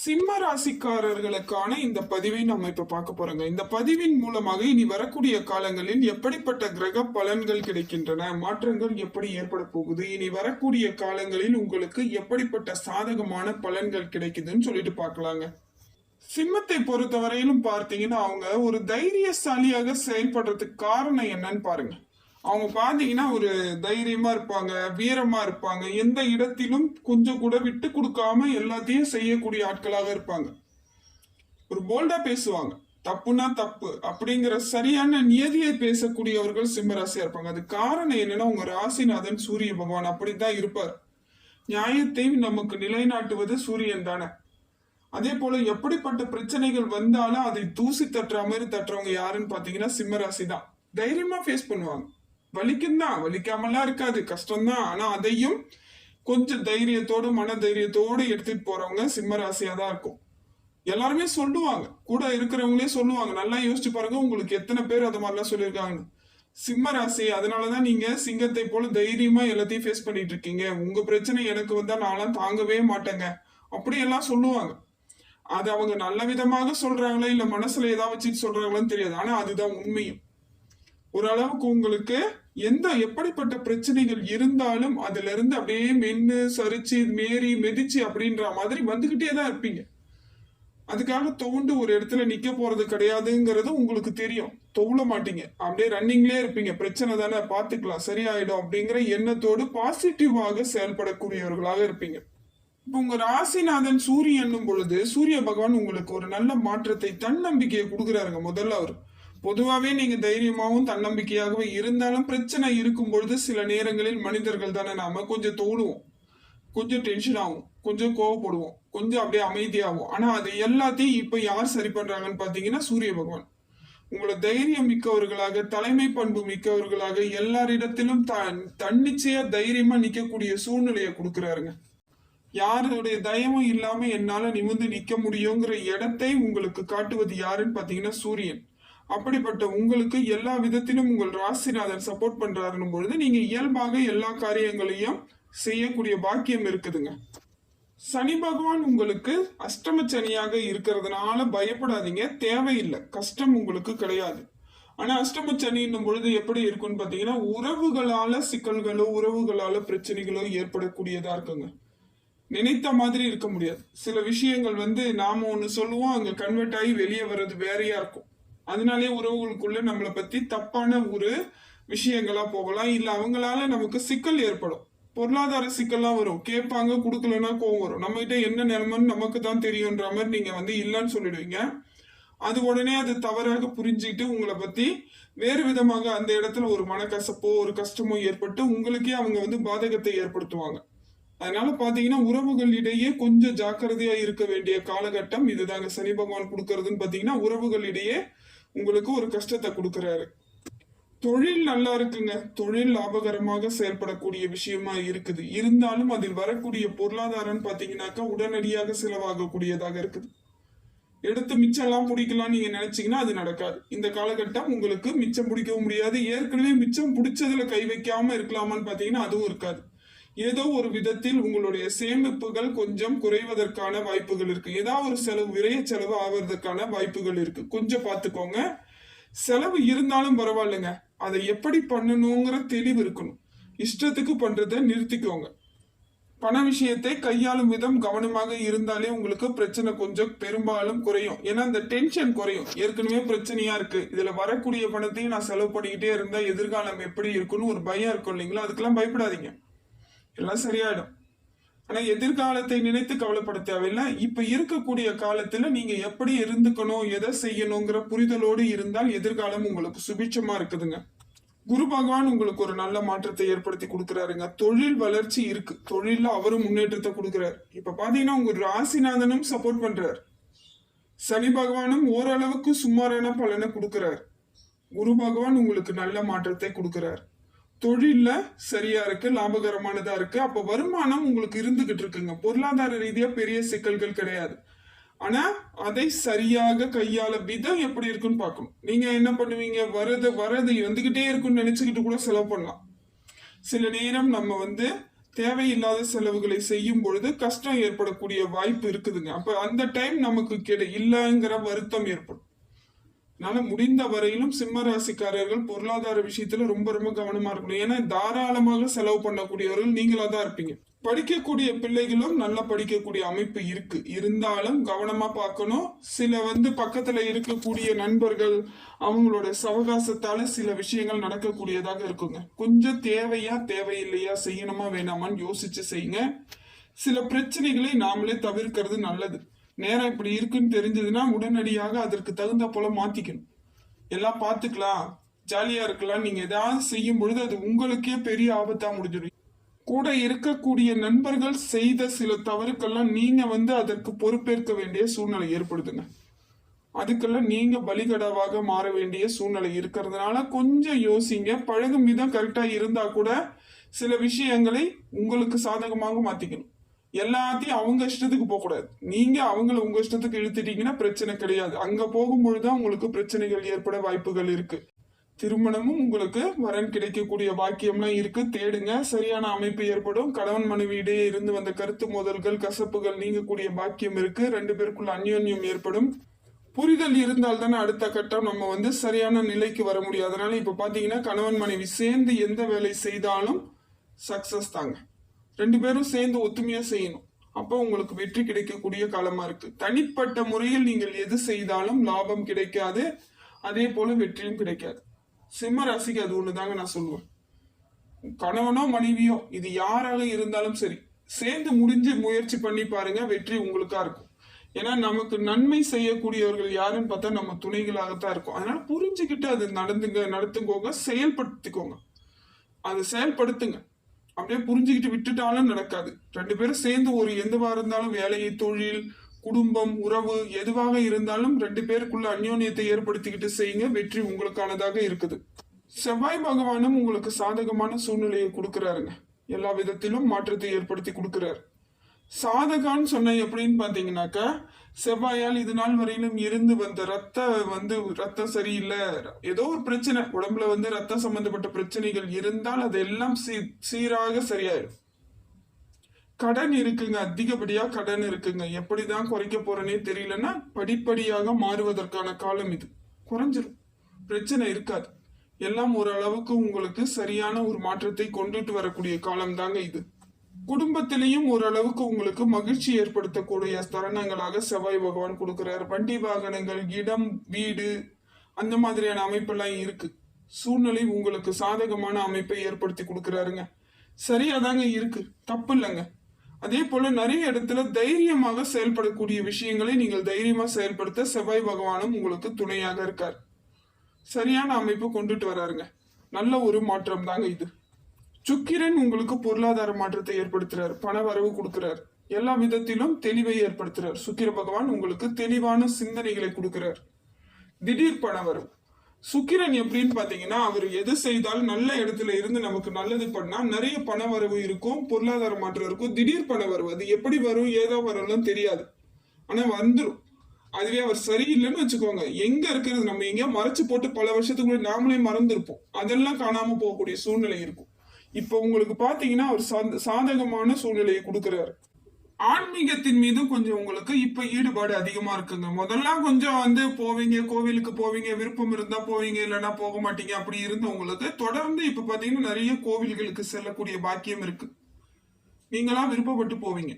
சிம்ம ராசிக்காரர்களுக்கான இந்த பதிவை நம்ம இப்ப பார்க்க போறோங்க. இந்த பதிவின் மூலமாக இனி வரக்கூடிய காலங்களில் எப்படிப்பட்ட கிரக பலன்கள் கிடைக்கின்றன மாற்றங்கள் எப்படி ஏற்பட போகுது இனி வரக்கூடிய காலங்களில் உங்களுக்கு எப்படிப்பட்ட சாதகமான பலன்கள் கிடைக்குதுன்னு சொல்லிட்டு பார்க்கலாங்க. சிம்மத்தை பொறுத்தவரையிலும் பார்த்தீங்கன்னா அவங்க ஒரு தைரியசாலியாக செயல்படுறதுக்கு காரணம் என்னன்னு பாருங்க. அவங்க பார்த்தீங்கன்னா ஒரு தைரியமா இருப்பாங்க வீரமா இருப்பாங்க. எந்த இடத்திலும் கொஞ்சம் கூட விட்டு கொடுக்காம எல்லாத்தையும் செய்யக்கூடிய ஆட்களாக இருப்பாங்க. ஒரு போல்டா பேசுவாங்க. தப்புனா தப்பு அப்படிங்கிற சரியான நியதியை பேசக்கூடியவர்கள் சிம்மராசியா இருப்பாங்க. அது காரணம் என்னன்னா உங்க ராசிநாதன் சூரிய பகவான் அப்படித்தான் இருப்பார். நியாயத்தை நமக்கு நிலைநாட்டுவது சூரியன் தானே. அதே போல எப்படிப்பட்ட பிரச்சனைகள் வந்தாலும் அதை தூசி தட்டுற மாதிரி தட்டுறவங்க யாருன்னு பாத்தீங்கன்னா சிம்மராசி தான் தைரியமா ஃபேஸ் பண்ணுவாங்க. வலிக்கும் தான் வலிக்காமலாம் இருக்காது. கஷ்டம்தான். ஆனா அதையும் கொஞ்சம் தைரியத்தோடு மன தைரியத்தோடு எடுத்துட்டு போறவங்க சிம்மராசியா தான் இருக்கும். எல்லாருமே சொல்லுவாங்க. கூட இருக்கிறவங்களே சொல்லுவாங்க. நல்லா யோசிச்சு பாருங்க உங்களுக்கு எத்தனை பேர் அது மாதிரிலாம் சொல்லியிருக்காங்கன்னு. சிம்ம ராசி அதனாலதான் நீங்க சிங்கத்தை போல தைரியமா எல்லாத்தையும் ஃபேஸ் பண்ணிட்டு இருக்கீங்க. உங்க பிரச்சனை எனக்கு வந்தா நான்லாம் தாங்கவே மாட்டேங்க. அப்படியெல்லாம் சொல்லுவாங்க. அது அவங்க நல்ல விதமாக சொல்றாங்களா இல்ல மனசுல ஏதாவது வச்சுட்டு சொல்றாங்களான்னு தெரியாது. ஆனா அதுதான் உண்மையும். ஓரளவுக்கு உங்களுக்கு எந்த எப்படிப்பட்ட பிரச்சனைகள் இருந்தாலும் அதுல இருந்து அப்படியே மென்னு சரிச்சு மேரி மெதிச்சு அப்படின்ற மாதிரி வந்துகிட்டே தான் இருப்பீங்க. அதுக்காக தோண்டு ஒரு இடத்துல நிக்க போறது கிடையாதுங்கிறது உங்களுக்கு தெரியும். தொவுல மாட்டீங்க. அப்படியே ரன்னிங்லயே இருப்பீங்க. பிரச்சனை தானே பாத்துக்கலாம் சரியாயிடும் அப்படிங்கிற எண்ணத்தோடு பாசிட்டிவாக செயல்படக்கூடியவர்களாக இருப்பீங்க. இப்போ உங்க ராசிநாதன் சூரியனும் பொழுது சூரிய பகவான் உங்களுக்கு ஒரு நல்ல மாற்றத்தை தன்னம்பிக்கையை கொடுக்குறாருங்க முதல்ல அவர். பொதுவாகவே நீங்க தைரியமாகவும் தன்னம்பிக்கையாகவும் இருந்தாலும் பிரச்சனை இருக்கும் பொழுது சில நேரங்களில் மனிதர்கள் தானே நாம கொஞ்சம் தோடுவோம். கொஞ்சம் டென்ஷன் ஆகும். கொஞ்சம் கோவப்படுவோம். கொஞ்சம் அப்படியே அமைதியாகும். ஆனா அது எல்லாத்தையும் இப்ப யார் சரி பண்றாங்கன்னு பாத்தீங்கன்னா சூரிய பகவான். உங்களை தைரியம் மிக்கவர்களாக தலைமை பண்பு மிக்கவர்களாக எல்லாரிடத்திலும் த தன்னிச்சையா தைரியமா நிக்கக்கூடிய சூழ்நிலையை கொடுக்குறாருங்க. யாருடைய தயமும் இல்லாம என்னால நிமிர்ந்து நிக்க முடியுங்கிற இடத்தை உங்களுக்கு காட்டுவது யாருன்னு பாத்தீங்கன்னா சூரியன். அப்படிப்பட்ட உங்களுக்கு எல்லா விதத்திலும் உங்கள் ராசிநாதன் சப்போர்ட் பண்றாருன்னும் பொழுது நீங்க இயல்பாக எல்லா காரியங்களையும் செய்யக்கூடிய பாக்கியம் இருக்குதுங்க. சனி பகவான் உங்களுக்கு அஷ்டம சனியாக இருக்கிறதுனால பயப்படாதீங்க தேவையில்லை கஷ்டம் உங்களுக்கு கிடையாது. ஆனா அஷ்டம சனின்னும் பொழுது எப்படி இருக்கும்னு பாத்தீங்கன்னா உறவுகளால சிக்கல்களோ உறவுகளால பிரச்சனைகளோ ஏற்படக்கூடியதா இருக்குங்க. நினைத்த மாதிரி இருக்க முடியாது. சில விஷயங்கள் வந்து நாம ஒன்று சொல்லுவோம் அங்கே கன்வெர்ட் ஆகி வெளியே வர்றது வேறையா இருக்கும். அதனாலே உறவுகளுக்குள்ள நம்மளை பத்தி தப்பான ஒரு விஷயங்களா போகலாம். இல்ல அவங்களால நமக்கு சிக்கல் ஏற்படும். பொருளாதார சிக்கல்லாம் வரும். கேட்பாங்க கொடுக்கலன்னா கோவம் வரும். நம்ம கிட்ட என்ன நிலைமைன்னு நமக்கு தான் தெரியுன்ற மாதிரி நீங்க வந்து இல்லைன்னு சொல்லிடுவீங்க. அது உடனே அது தவறாக புரிஞ்சுக்கிட்டு உங்களை பத்தி வேறு விதமாக அந்த இடத்துல ஒரு மனக்கசப்போ ஒரு கஷ்டமோ ஏற்பட்டு உங்களுக்கே அவங்க வந்து பாதகத்தை ஏற்படுத்துவாங்க. அதனால பாத்தீங்கன்னா உறவுகளிடையே கொஞ்சம் ஜாக்கிரதையா இருக்க வேண்டிய காலகட்டம் இதுதாங்க. சனி பகவான் கொடுக்கறதுன்னு பாத்தீங்கன்னா உறவுகளிடையே உங்களுக்கு ஒரு கஷ்டத்தை கொடுக்கறாரு. தொழில் நல்லா இருக்குங்க. தொழில் லாபகரமாக செயல்படக்கூடிய விஷயமா இருக்குது. இருந்தாலும் அதில் வரக்கூடிய பொருளாதாரம்னு பாத்தீங்கன்னாக்கா உடனடியாக செலவாகக்கூடியதாக இருக்குது. எடுத்து மிச்சம் எல்லாம் பிடிக்கலாம் நீங்க நினைச்சீங்கன்னா அது நடக்காது. இந்த காலகட்டம் உங்களுக்கு மிச்சம் பிடிக்கவும் முடியாது. ஏற்கனவே மிச்சம் பிடிச்சதுல கை வைக்காம இருக்கலாமான்னு பாத்தீங்கன்னா அதுவும் இருக்காது. ஏதோ ஒரு விதத்தில் உங்களுடைய சேமிப்புகள் கொஞ்சம் குறைவதற்கான வாய்ப்புகள் இருக்கு. ஏதாவது ஒரு செலவு விரைய செலவு ஆவதற்கான வாய்ப்புகள் இருக்கு. கொஞ்சம் பார்த்துக்கோங்க. செலவு இருந்தாலும் பரவாயில்லைங்க. அதை எப்படி பண்ணணுங்கிற தெளிவு இருக்கணும். இஷ்டத்துக்கு பண்றதை நிறுத்திக்கோங்க. பண விஷயத்தை கையாளும் விதம் கவனமாக இருந்தாலே உங்களுக்கு பிரச்சனை கொஞ்சம் பெரும்பாலும் குறையும். ஏன்னா இந்த டென்ஷன் குறையும். ஏற்கனவே பிரச்சனையா இருக்கு. இதுல வரக்கூடிய பணத்தையும் நான் செலவு பண்ணிக்கிட்டே இருந்தா எதிர்காலம் எப்படி இருக்குன்னு ஒரு பயம் இருக்கும் இல்லைங்களா? அதுக்கெல்லாம் பயப்படாதீங்க. எல்லாம் சரியாயிடும். ஆனா எதிர்காலத்தை நினைத்து கவலைப்பட தேவையில்லை. இப்ப இருக்கக்கூடிய காலத்துல நீங்க எப்படி இருந்துக்கணும் எதை செய்யணுங்கிற புரிதலோடு இருந்தால் எதிர்காலம் உங்களுக்கு சுபிட்சமா இருக்குதுங்க. குரு பகவான் உங்களுக்கு ஒரு நல்ல மாற்றத்தை ஏற்படுத்தி கொடுக்குறாருங்க. தொழில் வளர்ச்சி இருக்கு. தொழிலில் அவரும் முன்னேற்றத்தை கொடுக்குறாரு. இப்ப பாத்தீங்கன்னா உங்க ராசிநாதனும் சப்போர்ட் பண்றாரு. சனி பகவானும் ஓரளவுக்கு சுமாரான பலனை கொடுக்குறாரு. குரு பகவான் உங்களுக்கு நல்ல மாற்றத்தை கொடுக்குறாரு. தொழிலில் சரியா இருக்கு லாபகரமானதா இருக்கு. அப்போ வருமானம் உங்களுக்கு இருந்துகிட்டு இருக்குங்க. பொருளாதார ரீதியாக பெரிய சிக்கல்கள் கிடையாது. ஆனா அதை சரியாக கையாள விதம் எப்படி இருக்குன்னு பார்க்கணும். நீங்க என்ன பண்ணுவீங்க? வரது வரது வந்துகிட்டே இருக்குன்னு நினைச்சுக்கிட்டு கூட செலவு பண்ணலாம். சில நேரம் நம்ம வந்து தேவையில்லாத செலவுகளை செய்யும் பொழுது கஷ்டம் ஏற்படக்கூடிய வாய்ப்பு இருக்குதுங்க. அப்ப அந்த டைம் நமக்கு கிடை இல்லைங்கிற வருத்தம் ஏற்படும். அதனால முடிந்த வரையிலும் சிம்ம ராசிக்காரர்கள் பொருளாதார விஷயத்துல ரொம்ப ரொம்ப கவனமா இருக்கணும். ஏன்னா தாராளமாக செலவு பண்ணக்கூடியவர்கள் நீங்களா தான் இருப்பீங்க. படிக்கக்கூடிய பிள்ளைகளும் நல்லா படிக்கக்கூடிய அமைப்பு இருக்கு. இருந்தாலும் கவனமா பார்க்கணும். சில வந்து பக்கத்துல இருக்கக்கூடிய நண்பர்கள் அவங்களோட சவகாசத்தால சில விஷயங்கள் நடக்கக்கூடியதாக இருக்குங்க. கொஞ்சம் தேவையா தேவையில்லையா செய்யணுமா வேணாமான்னு யோசிச்சு செய்யுங்க. சில பிரச்சனைகளை நாமளே தவிர்க்கிறது நல்லது. நேரம் இப்படி இருக்குன்னு தெரிஞ்சதுன்னா உடனடியாக அதற்கு தகுந்த போல மாத்திக்கணும். எல்லாம் பார்த்துக்கலாம். ஜாலியா இருக்கலாம். நீங்க ஏதாவது செய்யும் பொழுது அது உங்களுக்கே பெரிய ஆபத்தா முடிஞ்சிடும். கூட இருக்கக்கூடிய நண்பர்கள் செய்த சில தவறுக்கெல்லாம் நீங்க வந்து அதற்கு பொறுப்பேற்க வேண்டிய சூழ்நிலை ஏற்படுதுங்க. அதுக்கெல்லாம் நீங்க பலிகடாவாக மாற வேண்டிய சூழ்நிலை இருக்கிறதுனால கொஞ்சம் யோசிங்க. பழகும் விதம் கரெக்டா இருந்தா கூட சில விஷயங்களை உங்களுக்கு சாதகமாக மாத்திக்கணும். எல்லாத்தையும் அவங்க இஷ்டத்துக்கு போக கூடாது நீங்க அவங்கள உங்க இஷ்டத்துக்கு இழுத்துட்டீங்கன்னா பிரச்சனை கிடையாது. அங்க போகும்பொழுதுதான் உங்களுக்கு பிரச்சனைகள் ஏற்பட வாய்ப்புகள் இருக்கு. திருமணமும் உங்களுக்கு வரன் கிடைக்கக்கூடிய பாக்கியம்லாம் இருக்கு. தேடுங்க. சரியான அமைப்பு ஏற்படும். கணவன் மனைவி இடையே இருந்து வந்த கருத்து மோதல்கள் கசப்புகள் நீங்கக்கூடிய பாக்கியம் இருக்கு. ரெண்டு பேருக்குள்ள அந்யோன்யம் ஏற்படும். புரிதல் இருந்தால் தானே அடுத்த கட்டம் நம்ம வந்து சரியான நிலைக்கு வர முடியும். அதனால இப்ப பாத்தீங்கன்னா கணவன் மனைவி சேர்ந்து எந்த வேலை செய்தாலும் சக்சஸ் தாங்க. ரெண்டு பேரும் சேர்ந்து ஒத்துமையா செய்யணும். அப்போ உங்களுக்கு வெற்றி கிடைக்கக்கூடிய காலமா இருக்கு. தனிப்பட்ட முறையில் நீங்கள் எது செய்தாலும் லாபம் கிடைக்காது. அதே போல வெற்றியும் கிடைக்காது. சிம்ம ராசிக்கு அது ஒண்ணுதாங்க நான் சொல்லுவேன். கணவனோ மனைவியோ இது யாராக இருந்தாலும் சரி சேர்ந்து முடிஞ்சு முயற்சி பண்ணி பாருங்க வெற்றி உங்களுக்கா இருக்கும். ஏன்னா நமக்கு நன்மை செய்யக்கூடியவர்கள் யாருன்னு பார்த்தா நம்ம துணைகளாகத்தான் இருக்கும். அதனால புரிஞ்சுக்கிட்டு அது நடந்துங்க நடத்துக்கோங்க செயல்படுத்திக்கோங்க. அதை செயல்படுத்துங்க. அப்படியே புரிஞ்சுக்கிட்டு விட்டுட்டாலும் நடக்காது. ரெண்டு பேரும் சேர்ந்து ஒரு எதுவா இருந்தாலும் வேலையை தொழில் குடும்பம் உறவு எதுவாக இருந்தாலும் ரெண்டு பேருக்குள்ள அந்யோன்யத்தை ஏற்படுத்திக்கிட்டு செய்யுங்க. வெற்றி உங்களுக்கானதாக இருக்குது. செவ்வாய் பகவானும் உங்களுக்கு சாதகமான சூழ்நிலையை கொடுக்குறாருங்க. எல்லா விதத்திலும் மாற்றத்தை ஏற்படுத்தி கொடுக்குறாரு. சாதகான்னு சொன்ன எப்படின்னு பார்த்தீங்கன்னாக்கா செவ்வாயால் இது நாள் வரையிலும் இருந்து வந்த ரத்த வந்து ரத்தம் சரியில்லை. ஏதோ ஒரு பிரச்சனை. உடம்புல வந்து ரத்தம் சம்பந்தப்பட்ட பிரச்சனைகள் இருந்தால் அதெல்லாம் சீ சீராக சரியாயிடும் கடன் இருக்குங்க. அதிகப்படியா கடன் இருக்குங்க. எப்படிதான் குறைக்க போறேனே தெரியலன்னா படிப்படியாக மாறுவதற்கான காலம் இது. குறைஞ்சிரும். பிரச்சனை இருக்காது. எல்லாம் ஓரளவுக்கு உங்களுக்கு சரியான ஒரு மாற்றத்தை கொண்டுட்டு வரக்கூடிய காலம் தாங்க இது. குடும்பத்திலையும் ஓரளவுக்கு உங்களுக்கு மகிழ்ச்சி ஏற்படுத்தக்கூடிய தருணங்களாக செவ்வாய் பகவான் கொடுக்கிறார். வண்டி வாகனங்கள் இடம் வீடு அந்த மாதிரியான அமைப்பெல்லாம் இருக்கு. சூழ்நிலை உங்களுக்கு சாதகமான அமைப்பை ஏற்படுத்தி கொடுக்கறாருங்க. சரியாதாங்க இருக்கு. தப்பு இல்லைங்க. அதே போல நிறைய இடத்துல தைரியமாக செயல்படக்கூடிய விஷயங்களை நீங்கள் தைரியமா செயல்படுத்த செவ்வாய் பகவானும் உங்களுக்கு துணையாக இருக்கார். சரியான அமைப்பு கொண்டுட்டு வராருங்க. நல்ல ஒரு மாற்றம் தாங்க இது. சுக்கிரன் உங்களுக்கு பொருளாதார மாற்றத்தை ஏற்படுத்துறார் பண வரவு கொடுக்கிறார். எல்லா விதத்திலும் தெளிவை ஏற்படுத்துறார். சுக்கிர பகவான் உங்களுக்கு தெளிவான சிந்தனைகளை கொடுக்கிறார். திடீர் பண வரவு. சுக்கிரன் எப்படின்னு பாத்தீங்கன்னா அவர் எது செய்தால் நல்ல இடத்துல இருந்து நமக்கு நல்லது பண்ணா நிறைய பண வரவு இருக்கும் பொருளாதார மாற்றம் இருக்கும். திடீர் பண வரவு. அது எப்படி வரும் ஏதோ வரும்லாம் தெரியாது. ஆனா வந்துடும் அதுவே அவர் சரியில்லைன்னு வச்சுக்கோங்க. எங்க இருக்கிறது? நம்ம எங்கேயோ மறைச்சு போட்டு பல வருஷத்துக்கு நாமளே மறந்துருப்போம். அதெல்லாம் காணாம போகக்கூடிய சூழ்நிலை இருக்கும். இப்போ உங்களுக்கு பாத்தீங்கன்னா அவர் சாதகமான சூழ்நிலையை கொடுக்கிறாரு. ஆன்மீகத்தின் மீதும் கொஞ்சம் உங்களுக்கு இப்ப ஈடுபாடு அதிகமா இருக்குங்க. முதல்ல கொஞ்சம் வந்து போவீங்க கோவிலுக்கு போவீங்க விருப்பம் இருந்தா போவீங்க இல்லைன்னா போக மாட்டீங்க அப்படி இருந்த உங்களுக்கு தொடர்ந்து இப்ப பாத்தீங்கன்னா நிறைய கோவில்களுக்கு செல்லக்கூடிய பாக்கியம் இருக்கு. நீங்களா விருப்பப்பட்டு போவீங்க.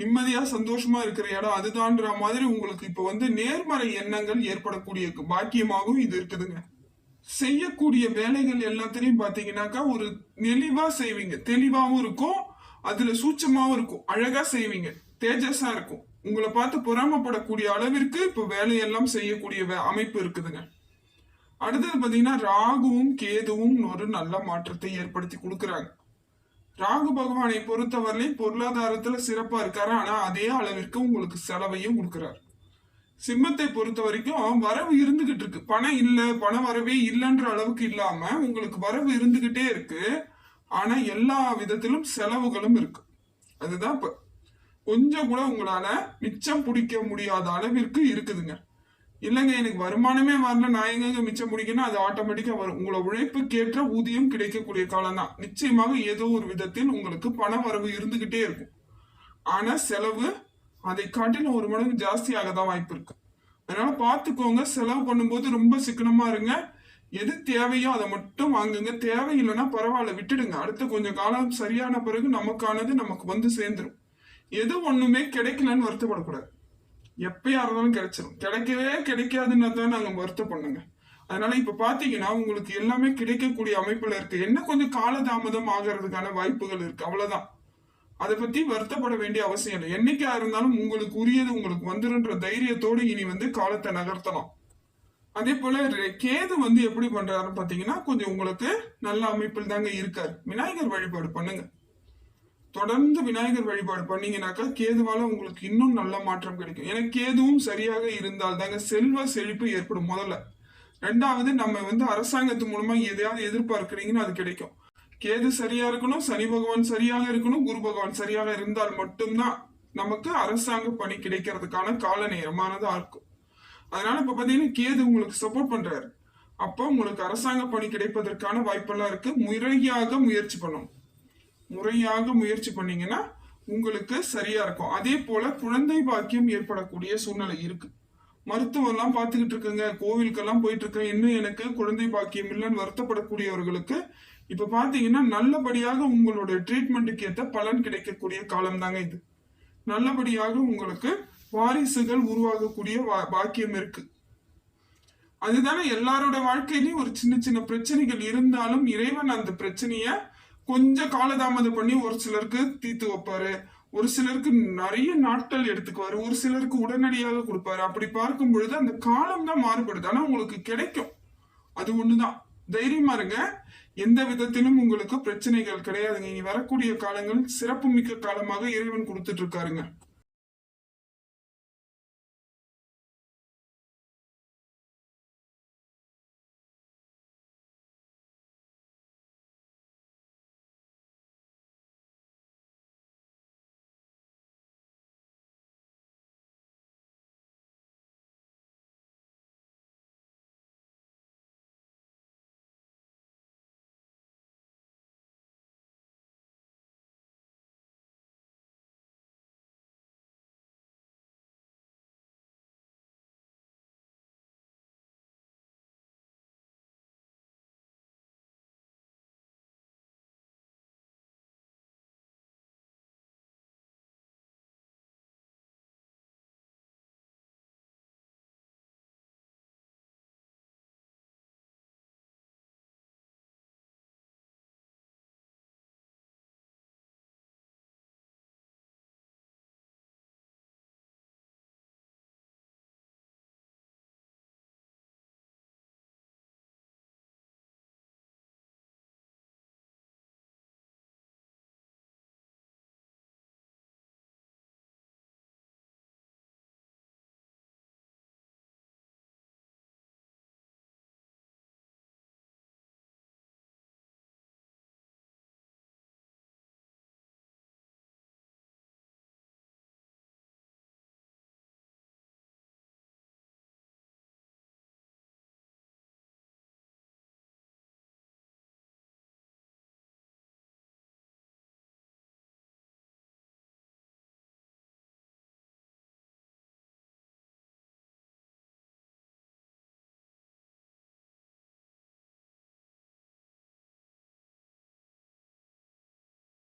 நிம்மதியா சந்தோஷமா இருக்கிற இடம் அதுதான்ற மாதிரி உங்களுக்கு இப்ப வந்து நேர்மறை எண்ணங்கள் ஏற்படக்கூடிய பாக்கியமாகவும் இது இருக்குதுங்க. செய்யக்கூடிய வேலைகள் எல்லாத்திலையும் பார்த்தீங்கன்னாக்கா ஒரு நெளிவாக செய்வீங்க. தெளிவாகவும் இருக்கும் அதில் சூட்சமாகவும் இருக்கும். அழகாக செய்வீங்க. தேஜஸாக இருக்கும். உங்களை பார்த்து பொறாமப்படக்கூடிய அளவிற்கு இப்போ வேலையெல்லாம் செய்யக்கூடிய வே- அமைப்பு இருக்குதுங்க. அடுத்தது பார்த்தீங்கன்னா ராகுவும் கேதுவும் ஒரு நல்ல மாற்றத்தை ஏற்படுத்தி கொடுக்குறாங்க. ராகு பகவானை பொறுத்தவரையிலையும் பொருளாதாரத்தில் சிறப்பாக இருக்காரு. ஆனால் அதே அளவிற்கு உங்களுக்கு செலவையும் கொடுக்குறாரு. சிம்மத்தை பொறுத்த வரைக்கும் வரவு இருந்துகிட்டு இருக்கு. பணம் இல்லை பண வரவே இல்லைன்ற அளவுக்கு இல்லாம உங்களுக்கு வரவு இருந்துகிட்டே இருக்கு. ஆனா எல்லா விதத்திலும் செலவுகளும் இருக்கு. அதுதான் இப்ப. கொஞ்சம் கூட உங்களால மிச்சம் பிடிக்க முடியாத அளவிற்கு இருக்குதுங்க. இல்லைங்க எனக்கு வருமானமே வரல. நான் எங்க மிச்சம் பிடிக்கணும் அது ஆட்டோமேட்டிக்கா வரும். உங்களை உழைப்புக்கேற்ற ஊதியம் கிடைக்கக்கூடிய காலம் தான். நிச்சயமாக ஏதோ ஒரு விதத்தில் உங்களுக்கு பண வரவு இருந்துகிட்டே இருக்கும். ஆனா செலவு அதை காட்டிலும் ஒரு மடங்கு ஜாஸ்தியாக தான் வாய்ப்பு இருக்கு. அதனால பார்த்துக்கோங்க செலவு பண்ணும்போது ரொம்ப சிக்கனமா இருங்க. எது தேவையோ அதை மட்டும் வாங்குங்க. தேவையில்லைன்னா பரவாயில்ல விட்டுடுங்க. அடுத்த கொஞ்சம் காலம் சரியான பிறகு நமக்கானது நமக்கு வந்து சேர்ந்துடும் எது ஒண்ணுமே கிடைக்கலன்னு வருத்தப்படக்கூடாது. எப்பயா இருந்தாலும் கிடைச்சிடும் கிடைக்கவே கிடைக்காதுன்னா தான் நாங்க பண்ணுங்க அதனால இப்ப பாத்தீங்கன்னா உங்களுக்கு எல்லாமே கிடைக்கக்கூடிய அமைப்புல இருக்கு. என்ன கொஞ்சம் காலதாமதம் ஆகிறதுக்கான வாய்ப்புகள் இருக்கு. அவ்வளவுதான். அதை பத்தி வருத்தப்பட வேண்டிய அவசியம் இல்லை. என்னைக்கா இருந்தாலும் உங்களுக்கு உரியது உங்களுக்கு வந்துருன்ற தைரியத்தோடு இனி வந்து காலத்தை நகர்த்தலாம் அதே போல ரெ- கேது வந்து எப்படி பண்றாருன்னு பாத்தீங்கன்னா கொஞ்சம் உங்களுக்கு நல்ல அமைப்பில் தாங்க இருக்காரு. விநாயகர் வழிபாடு பண்ணுங்க. தொடர்ந்து விநாயகர் வழிபாடு பண்ணீங்கன்னாக்கா கேதுவால உங்களுக்கு இன்னும் நல்ல மாற்றம் கிடைக்கும். ஏன்னா கேதுவும் சரியாக இருந்தால் தாங்க செல்வ செழிப்பு ஏற்படும் முதல்ல. ரெண்டாவது நம்ம வந்து அரசாங்கத்து மூலமா எதையாவது எதிர்பார்க்கிறீங்கன்னு அது கிடைக்கும். கேது சரியா இருக்கணும் சனி பகவான் சரியாக இருக்கணும் குரு பகவான் சரியாக இருந்தால் மட்டும்தான் நமக்கு அரசாங்க பணி கிடைக்கிறதுக்கான கால நேரமானதா இருக்கும் அதனால இப்ப பாத்தீங்கன்னா கேது உங்களுக்கு சப்போர்ட் பண்றாரு. அப்போ உங்களுக்கு அரசாங்க பணி கிடைப்பதற்கான வாய்ப்பெல்லாம் இருக்கு. முறையாக முயற்சி பண்ணணும் முறையாக முயற்சி பண்ணீங்கன்னா உங்களுக்கு சரியா இருக்கும். அதே போல குழந்தை பாக்கியம் ஏற்படக்கூடிய சூழ்நிலை இருக்கு. மருத்துவம்லாம் பார்த்துக்கிட்டு இருக்குங்க. கோவிலுக்கெல்லாம் போயிட்டு இருக்கேன். இன்னும் எனக்கு குழந்தை பாக்கியம் இல்லைன்னு வருத்தப்படக்கூடியவர்களுக்கு இப்ப பாத்தீங்கன்னா நல்லபடியாக உங்களோட ட்ரீட்மெண்ட்டுக்கு ஏற்ற பலன் கிடைக்கக்கூடிய காலம் தாங்க இது. நல்லபடியாக உங்களுக்கு வாரிசுகள் உருவாகக்கூடிய பாக்கியம் இருக்கு. அதுதானே எல்லாரோட வாழ்க்கையிலயும் ஒரு சின்ன சின்ன பிரச்சனைகள் இருந்தாலும் இறைவன் அந்த பிரச்சனைய கொஞ்சம் காலதாமதம் பண்ணி ஒரு சிலருக்கு தீர்த்து வைப்பாரு. ஒரு சிலருக்கு நிறைய நாட்கள் எடுத்துக்குவாரு. ஒரு சிலருக்கு உடனடியாக கொடுப்பாரு. அப்படி பார்க்கும் பொழுது அந்த காலம் தான் மாறுபடுது. ஆனா உங்களுக்கு கிடைக்கும். அது ஒண்ணுதான். தைரியமா இருங்க. எந்த விதத்திலும் உங்களுக்கு பிரச்சனைகள் கிடையாதுங்க. இனி வரக்கூடிய காலங்கள் சிறப்பு மிக்க காலமாக இறைவன் கொடுத்துட்டு இருக்காருங்க.